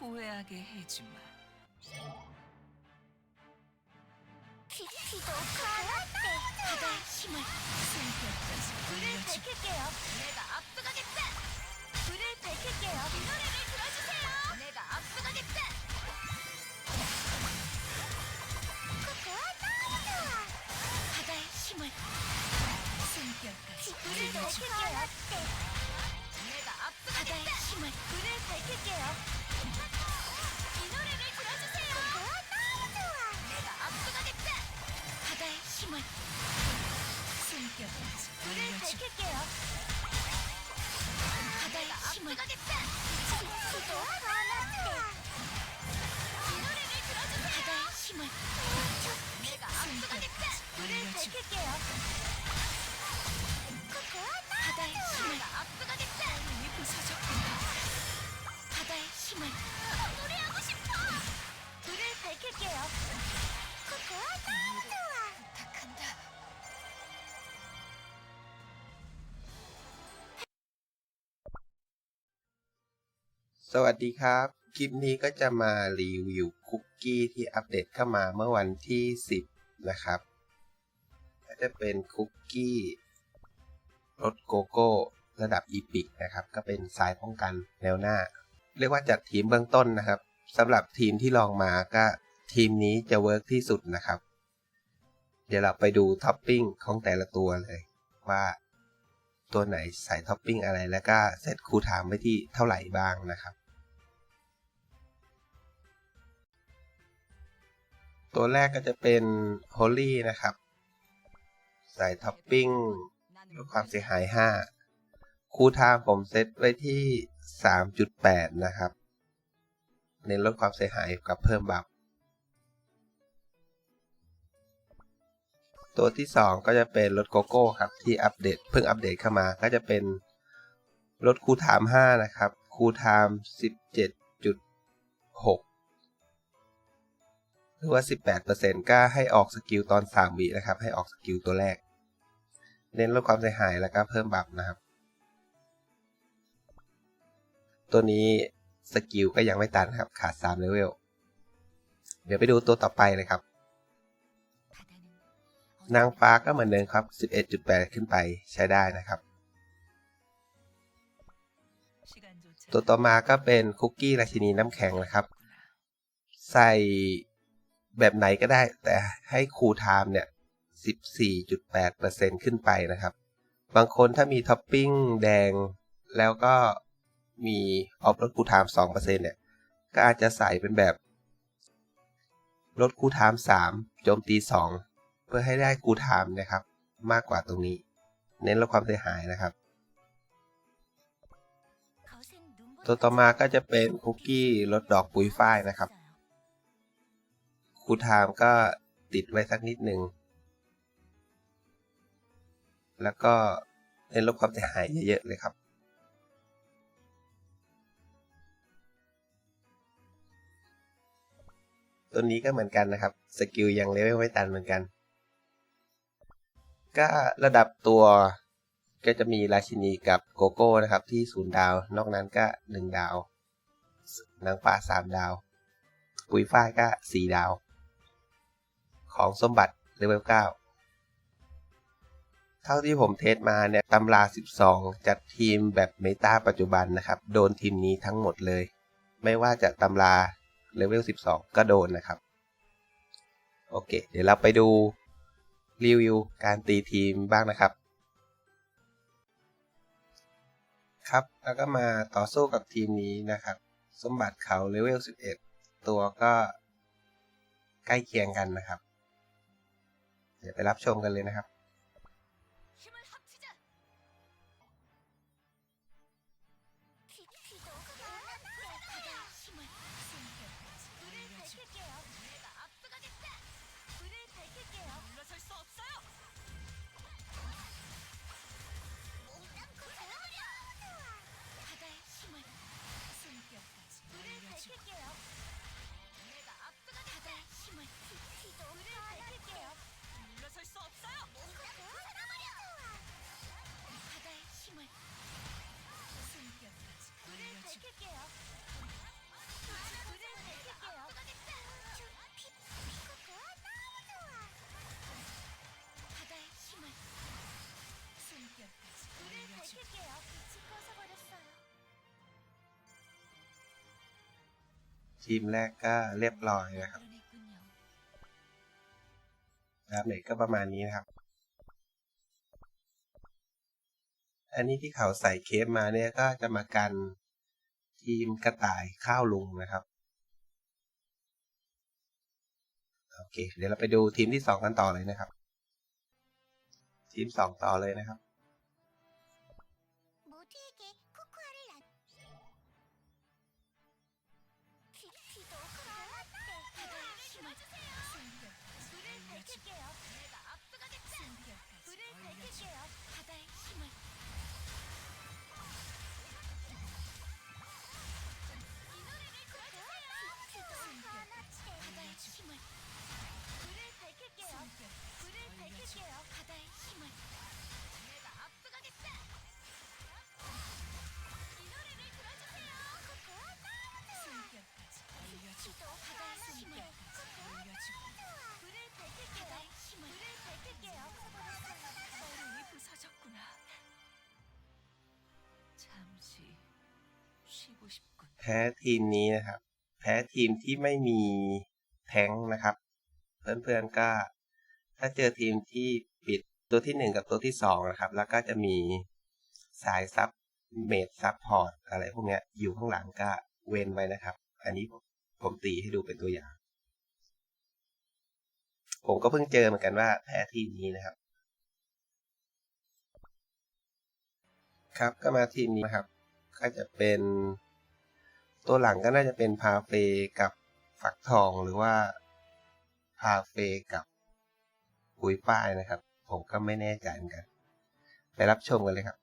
후회하게 해주마. 피도 가라떼 바다의 힘을 불을. 밝힐게요 내가 앞서가겠다 불을 밝힐게요 이 노래를 สวัสดีครับ คลิปนี้ก็จะมารีวิวคุกกี้ที่อัปเดตเข้ามาเมื่อวันที่ 10 นะครับ ก็จะเป็นคุกกี้รสโกโก้ระดับอีพิกนะครับ ก็เป็นสายป้องกันแนวหน้า เรียกว่าจัดทีมเบื้องต้นนะครับสำหรับทีมที่ลองมาก็ทีมนี้จะเวิร์กที่สุดนะครับ เดี๋ยวเราไปดูท็อปปิ้งของแต่ละตัวเลยว่าตัวไหนใส่ท็อปปิ้งอะไรแล้วก็เซตคูลไทม์ไว้ที่เท่าไหร่บ้างนะครับ ตัวแรกก็จะเป็น Holy นะครับ ใส่ท็อปปิ้งลดความเสียหาย 5 คูลไทม์ผมเซตไว้ที่ 3.8 นะครับ เน้นลดความเสียหายกับเพิ่มบัฟตัวที่ 2 ก็จะเป็นรถโกโก้ครับ ที่อัปเดตเพิ่งอัปเดตเข้ามาก็จะเป็นรถคูลไทม์5นะครับ คูลไทม์17.6 หรือว่า 18%ก็ให้ออกสกิลตอน 3 วินะครับ ให้ออกสกิลตัวแรก เน้นลดความเสียหายแล้วก็เพิ่มบัฟนะครับ ตัวนี้สกิลก็ยังไม่ตันครับ ขาด3เลเวล เดี๋ยวไปดูตัวต่อไปเลยครับ นางฟ้าก็เหมือนเดิมครับ 11.8 ขึ้นไปใช้ได้นะครับตัวต่อมาก็เป็นคุกกี้ราชินีน้ำแข็งนะครับ ใส่ แบบไหนก็ได้ แต่ให้คูลไทม์เนี่ย 14.8%ขึ้นไปนะครับ บางคนถ้ามีท็อปปิ้งแดง แล้วก็มีออฟลดคูลไทม์2%เนี่ย ก็อาจจะใส่เป็นแบบลดคูลไทม์3โจมตี 2 เพื่อให้ได้คูลไทม์นะครับ มากกว่าตรงนี้ เน้นลดความเสียหายนะครับตัวต่อมาก็จะเป็นคุกกี้รสดอกปุ๋ยฝ้ายนะครับ คูลไทม์ก็ติดไว้สักนิดหนึ่ง แล้วก็เน้นลดความเสียหายเยอะๆเลยครับ ตัวนี้ก็เหมือนกันนะครับ สกิลยังเลเวลไม่ตันเหมือนกัน ก็ระดับตัวก็จะมีราชินีกับโกโก้นะครับ ที่ศูนย์ดาว นอกนั้นก็หนึ่งดาว นางฟ้าสามดาวปุยฝ้ายก็สี่ดาว ของสมบัติเลเวลเก้าเท่าที่ผมเทสมาเนี่ยตำรา 12 จัดทีมแบบเมตาปัจจุบันนะครับ โดนทีมนี้ทั้งหมดเลย ไม่ว่าจะตำราเลเวล 12 ก็โดนนะครับ โอเค เดี๋ยวเราไปดูรีวิวการตีทีมบ้างนะครับครับ แล้วก็มาต่อสู้กับทีมนี้นะครับ สมบัติเขาเลเวล 11 ตัวก็ใกล้เคียงกันนะครับ เดี๋ยวไปรับชมกันเลยนะครับ 힘을 합치자. 피, 피도 가라떼 바다의 힘을 불을 밝힐게요. 내가 ทีมแรกก็เรียบร้อยนะครับดาเมจก็ประมาณนี้นะครับ อันนี้ที่เขาใส่เคฟมาเนี่ยก็จะมากันทีมกระต่ายข้าวลุงนะครับ โอเค เดี๋ยวเราไปดูทีมที่สองกันต่อเลยนะครับ ทีมสองต่อเลยนะครับ แพ้ทีมนี้นะครับ แพ้ทีมที่ไม่มีแท้งนะครับ เพื่อนๆก็ ถ้าเจอทีมที่ปิดตัวที่หนึ่งกับตัวที่สองนะครับ แล้วก็จะมีสายซับเมดซับพอร์ตอะไรพวกนี้อยู่ข้างหลังก็เว้นไว้นะครับ อันนี้ผมผมตีให้ดูเป็นตัวอย่าง ผมก็เพิ่งเจอเหมือนกันว่าแพ้ทีมนี้นะครับ ครับก็มาทีมนี้นะครับ ก็จะเป็น ตัวหลังก็น่าจะเป็นพาเฟกับฝักทองหรือว่าพาเฟกับปุ๋ยป้ายนะครับ ผมก็ไม่แน่ใจเหมือนกัน ไปรับชมกันเลยครับ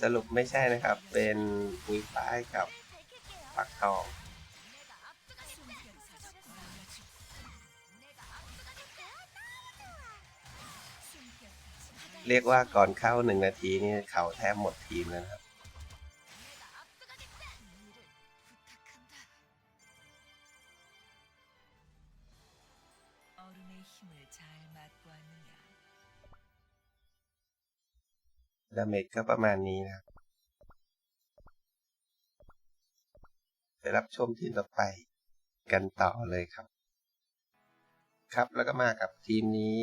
สรุปไม่ใช่นะครับ เป็นปุ๋ยป้ายกับปักทอง เรียกว่าก่อนเข้าหนึ่งนาทีนี่เขาแทบหมดทีมแล้วครับ ดาเมจก็ประมาณนี้นะครับ ไปรับชมทีมต่อไปกันต่อเลยครับ ครับแล้วก็มากับทีมนี้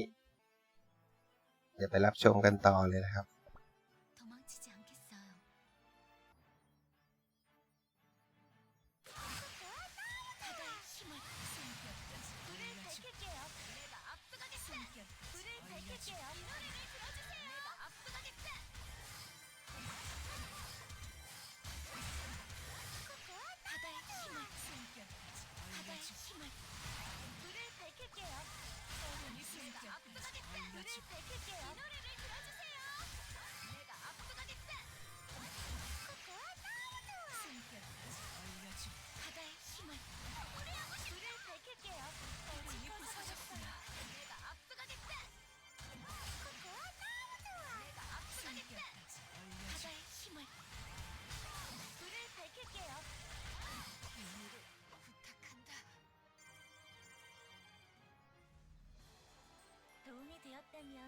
เดี๋ยวไปรับชมกันต่อเลยนะครับ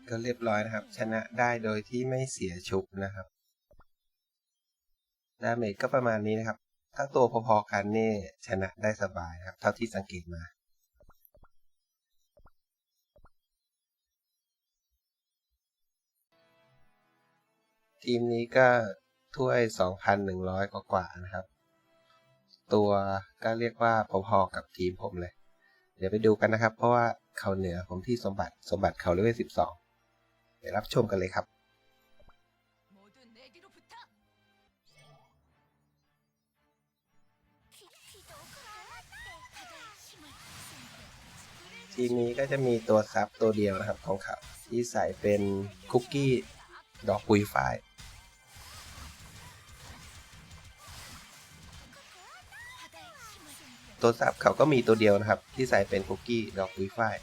ก็เรียบร้อยนะครับ ชนะได้โดยที่ไม่เสียชุบนะครับดาเมจก็ประมาณนี้นะครับ ถ้าตัวพอๆกันนี่ชนะได้สบายครับ เท่าที่สังเกตมาทีมนี้ก็ถ้วย 2,100 กว่ากว่านะครับ ตัวก็เรียกว่าพอๆกับทีมผมเลย เดี๋ยวไปดูกันนะครับ เพราะว่า เขาเหนือของที่สมบัติสมบัติเขาเลเวลองไปรับชมกันเลยครับ ทีมนี้ก็จะมีตัวซับตัวเดียวนะครับของเขาที่ใส่เป็นคุกกี้ดอกปุยไฟ โทรศัพท์เขาก็มีตัวเดียวนะครับ ที่ใส่เป็นคุกกี้ดอกวิฟาย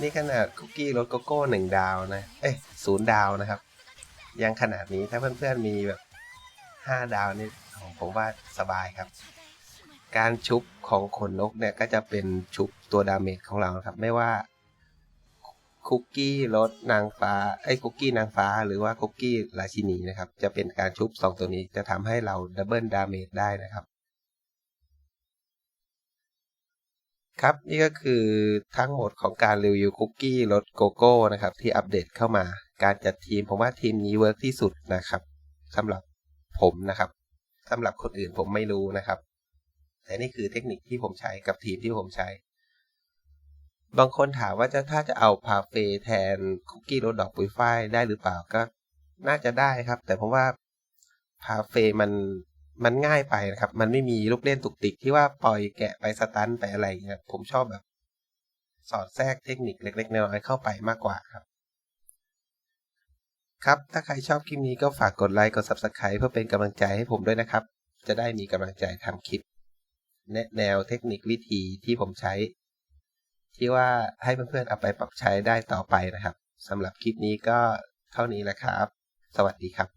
นี่ขนาดคุกกี้รสโกโก้หนึ่งดาวนะ เอ้ยศูนย์ดาวนะครับ ยังขนาดนี้ถ้าเพื่อนๆมีแบบห้าดาวนี่ของผมว่าสบายครับ การชุบของขนนกเนี่ยก็จะเป็นชุบตัวดาเมจของเราครับ ไม่ว่าคุกกี้รสนางฟ้าไอ้คุกกี้นางฟ้า หรือว่าคุกกี้ราชินีนะครับ จะเป็นการชุบสองตัวนี้จะทำให้เราดับเบิลดาเมจได้นะครับ ครับนี่ก็คือทั้งหมดของการรีวิวคุกกี้รสโกโก้นะครับ ที่อัปเดตเข้ามา การจัดทีมผมว่าทีมนี้เวิร์กที่สุดนะครับสำหรับผมนะครับสำหรับคนอื่นผมไม่รู้นะครับ แต่นี่คือเทคนิคที่ผมใช้กับทีมที่ผมใช้ บางคนถามว่าจะถ้าจะเอาพาเฟแทนคุกกี้รสดอกปุยฝ้ายได้หรือเปล่าก็ น่าจะได้ครับ แต่ผมว่าพาเฟมันมันง่ายไปนะครับ มันไม่มีลูกเล่นตุกติกที่ว่าปล่อยแกะไปสตันไปอะไรเงี้ยผมชอบแบบ สอดแทรกเทคนิคเล็กๆน้อยๆเข้าไปมากกว่าครับ ครับ ถ้าใครชอบคลิปนี้ก็ฝากกดไลค์กด Subscribe เพื่อเป็นกำลังใจให้ผมด้วยนะครับ จะได้มีกำลังใจทำคลิป แนวเทคนิควิธีที่ผมใช้ ที่ว่าให้เพื่อนๆเอาไปปรับใช้ได้ต่อไปนะครับสำหรับคลิปนี้ก็เท่านี้แหละครับ สวัสดีครับ